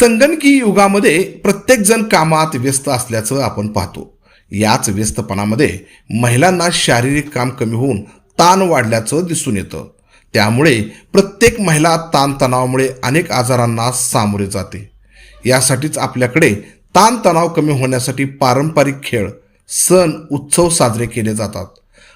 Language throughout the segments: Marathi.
संगणकी युगामध्ये प्रत्येकजण कामात व्यस्त असल्याचं आपण पाहतो. याच व्यस्तपणामध्ये महिलांना शारीरिक काम कमी होऊन ताण वाढल्याचं दिसून येतं. त्यामुळे प्रत्येक महिला ताणतणावामुळे अनेक आजारांना सामोरे जाते. यासाठीच आपल्याकडे ताणतणाव कमी होण्यासाठी पारंपरिक खेळ सण उत्सव साजरे केले जातात.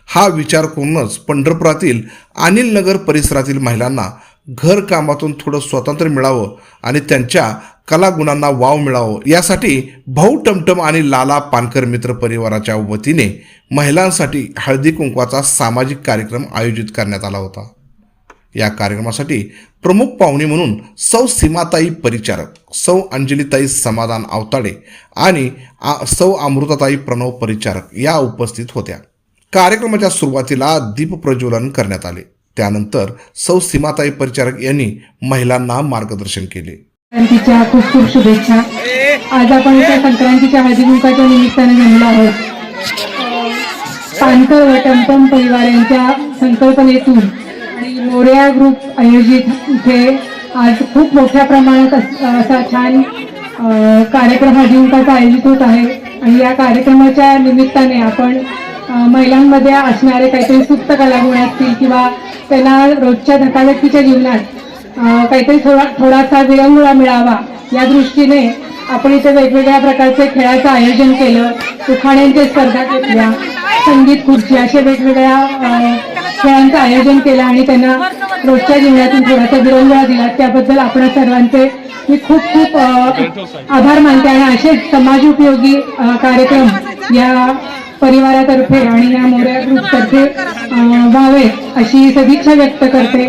हा विचार करूनच पंढरपुरातील अनिल नगर परिसरातील महिलांना घरकामातून थोडं स्वातंत्र्य मिळावं आणि त्यांच्या कलागुणांना वाव मिळावं यासाठी भाऊ टमटम आणि लाला पानकर मित्र परिवाराच्या वतीने महिलांसाठी हळदी कुंकवाचा सामाजिक कार्यक्रम आयोजित करण्यात आला होता. या कार्यक्रमासाठी प्रमुख पाहुणे म्हणून सौ सीमाताई परिचारक सौ अंजलीताई समाधान अवताडे आणि आ- सौ अमृताताई प्रणव परिचारक या उपस्थित होत्या. कार्यक्रमाच्या सुरुवातीला दीप प्रज्वलन करण्यात आले. त्यानंतर सौ सीमाताई परिचारक यांनी महिलांना मार्गदर्शन केले. संक्रांतीच्या खूप खूप शुभेच्छा. आज आपण त्या संक्रांतीच्या हळदी कुंकाच्या निमित्ताने जमलो आहोत. पानकर व टमटम परिवार यांच्या संकल्पनेतून आणि मोर्या ग्रुप आयोजित इथे आज खूप मोठ्या प्रमाणात असा छान कार्यक्रम हळदी कुंकाचा आयोजित होत आहे. आणि या कार्यक्रमाच्या निमित्ताने आपण महिलांमध्ये असणारे काहीतरी सुप्त कलागुण असतील किंवा त्यांना रोजच्या धकाधकीच्या जीवनात काहीतरी थोडा थोडासा विरंगुळा मिळावा. या दृष्टीने आपण इथे वेगवेगळ्या प्रकारचे खेळाचं आयोजन केलं उखाण्यांच्या स्पर्धा घेतल्या संगीत खुर्ची अशा वेगवेगळ्या खेळांचं आयोजन केलं आणि त्यांना रोजच्या जीवनातून थोडासा विरंगुळा दिला. त्याबद्दल आपण सर्वांचे मी खूप खूप आभार मानते आणि असेच समाजोपयोगी उपयोगी कार्यक्रम या परिवारातर्फे आणि या मोऱ्या ग्रुपतर्फे व्हावे अशी सदिच्छा व्यक्त करते.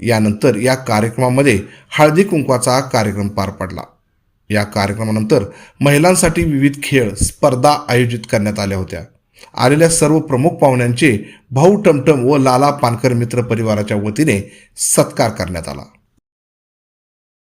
यानंतर या कार्यक्रमामध्ये हळदी कुंकवाचा कार्यक्रम पार पडला. या कार्यक्रमानंतर महिलांसाठी विविध खेळ स्पर्धा आयोजित करण्यात आल्या होत्या. आलेल्या सर्व प्रमुख पाहुण्यांचे भाऊ टमटम व लाला पानकर मित्र परिवाराच्या वतीने सत्कार करण्यात आला.